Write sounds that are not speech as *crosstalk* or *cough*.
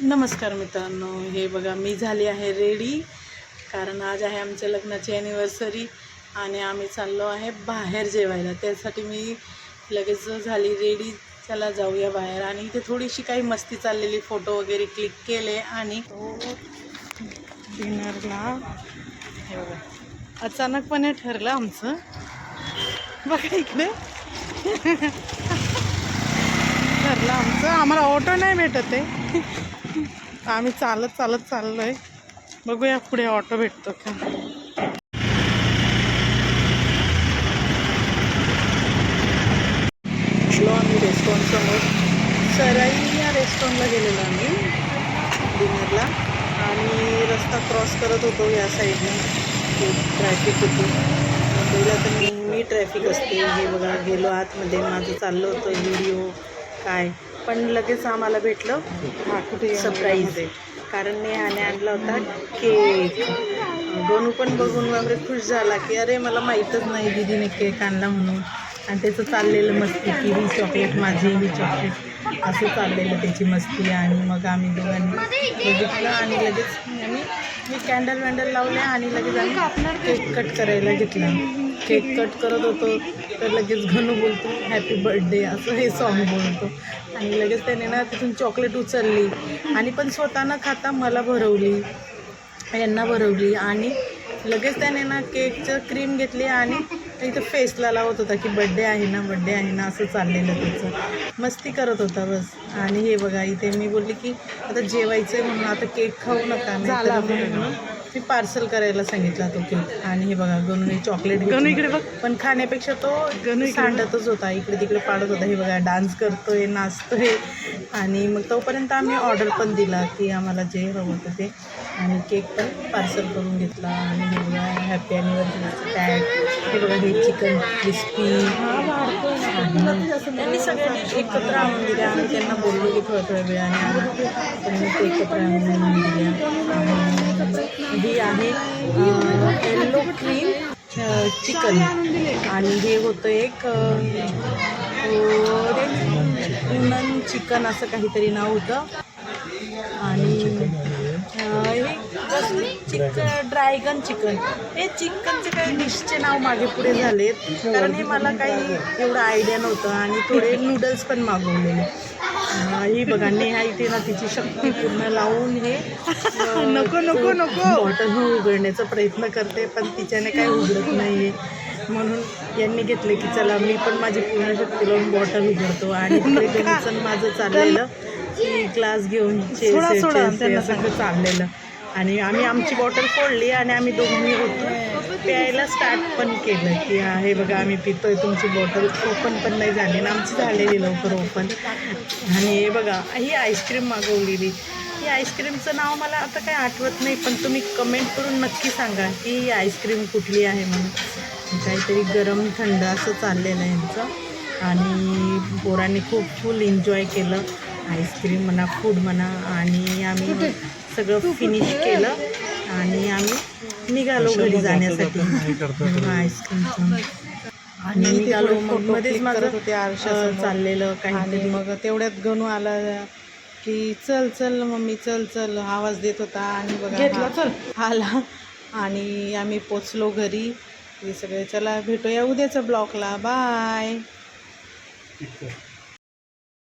नमस्कार मित्रांनो हे बघा मी झाली आहे रेडी कारण आज आहे आमच्या लग्नाची ॲनिव्हर्सरी आणि आम्ही चाललो आहे बाहेर जेवायला. त्यासाठी मी लगेच झाली रेडी चला जाऊया बाहेर. आणि इथे थोडीशी काही मस्ती चाललेली फोटो वगैरे क्लिक केले आणि तो डिनरला हे बघा अचानकपणे ठरलं आमचं. बघा इकडे. *laughs* ठरलं आमचं. आम्हाला ऑटो नाही भेटत आहे. *laughs* आम्ही चालत चालत चाललो आहे बघूया पुढे ऑटो भेटतो का. आम्ही रेस्टॉरंटसमोर सराई या रेस्टॉरंटला गेलेलो आम्ही. डिनरला. आणि रस्ता क्रॉस करत होतो या साईडने ट्रॅफिक होती. मुंबईला तर नेहमी ट्रॅफिक असते. हे बघा गेलो आतमध्ये. माझं चाललं होतं व्हिडिओ काय. पण लगेच आम्हाला भेटलं. सरप्राईज कारण नेहाने आणला होता केक. गोनू पण बघून वगैरे खुश झाला की अरे मला माहीतच नाही दीदीने केक आणला म्हणून. आणि त्याचं चाललेलं मस्ती की ही चॉकलेट माझी ही चॉकलेट असं चाललेलं त्याची मस्ती आणि मग आम्ही दोघांनी बघितलं आणि लगेच आम्ही मी कॅन्डल वॅन्डल लावले आणि लगेच आम्ही केक कट करायला घेतला. केक कट करत होतो तर लगेच घनू बोलतो हॅपी बर्थडे असं हे सॉन्ग बोलतो. आणि लगेच त्याने ना तिथून चॉकलेट उचलली आणि पण स्वतः न खाता मला भरवली यांना भरवली. आणि लगेच त्याने ना केकचं क्रीम घेतली आणि इथं फेसला लावत होता की बड्डे आहे ना बड्डे आहे ना असं चाललेलं त्याचं मस्ती करत होता बस. आणि हे बघा इथे मी बोलली की आता जेवायचं आहे म्हणून आता केक खाऊ नका झाला म्हणून. मी पार्सल करायला सांगितला तो केक आणि हे बघा गणू चॉकलेट गणू इकडे बघ. पण खाण्यापेक्षा तो गणू सांडतच होता. इकडे तिकडे पाडत होता. हे बघा डान्स करतोय नाचतोय. आणि मग तोपर्यंत आम्ही ऑर्डर पण दिला की आम्हाला जे हवं होतं ते. आणि केक पण पार्सल करून घेतला आणि हॅपी अॅनिव्हर्सरीचं टॅग हे बघा हे चिकन क्रिस्पी त्यांनी सगळ्यांनी एकत्र आणून दिल्या आम्ही त्यांना बोललो की थोड्या थोड्या वेळाने त्यांनी ते एकत्र आणून दिल्या ही आहे येल्लो क्रीम चिकन आणि हे होतं एक नन चिकन असं काहीतरी नाव होतं. आणि चिकन ड्रॅगन चिकन. हे चिकनचे काही डिशचे नाव मागे पुढे झालेत. कारण हे मला काही एवढं आयडिया नव्हतं आणि थोडे नूडल्स पण मागवलेले. ही बघा नेहा इथे ना तिची शक्ती पूर्ण लावून हे नको नको नको. बॉटल उघडण्याचा प्रयत्न करते पण तिच्याने काही उघडत नाही म्हणून यांनी घेतले की चला मी पण माझी पूर्ण शक्ती लावून बॉटल उघडतो. आणि *laughs* माझं चाललेलं की क्लास घेऊन सगळं चाललेलं. आणि आम्ही आमची बॉटल फोडली आणि आम्ही दोघांनी होतो. प्यायला स्टार्ट पण केलं की हे बघा आम्ही पितोय तुमची बॉटल ओपन पण नाही झाली ना आमची झालेली लवकर ओपन आणि हे बघा ही आईस्क्रीम मागवलेली. ही आईस्क्रीमचं नाव मला आता काही आठवत नाही पण तुम्ही कमेंट करून नक्की सांगा की ही आईस्क्रीम कुठली आहे म्हणून. काहीतरी गरम थंड असं चाललेलं आहे यांचं. आणि पोरांनी खूप फुल एन्जॉय केलं. आईस्क्रीम म्हणा फूड म्हणा. आणि आम्ही सगळं फिनिश केलं आणि आम्ही निघालो घरी जाण्यासाठी. आईस्क्रीमचं आणि निघालो मग मध्येच माझं होते चाललेलं काही मग तेवढ्यात गणू आला की चल चल मम्मी चल चल. आवाज देत होता आणि बघा चल. आला. आणि आम्ही पोचलो घरी. हे सगळे चला भेटूया उद्याच्या ब्लॉकला बाय.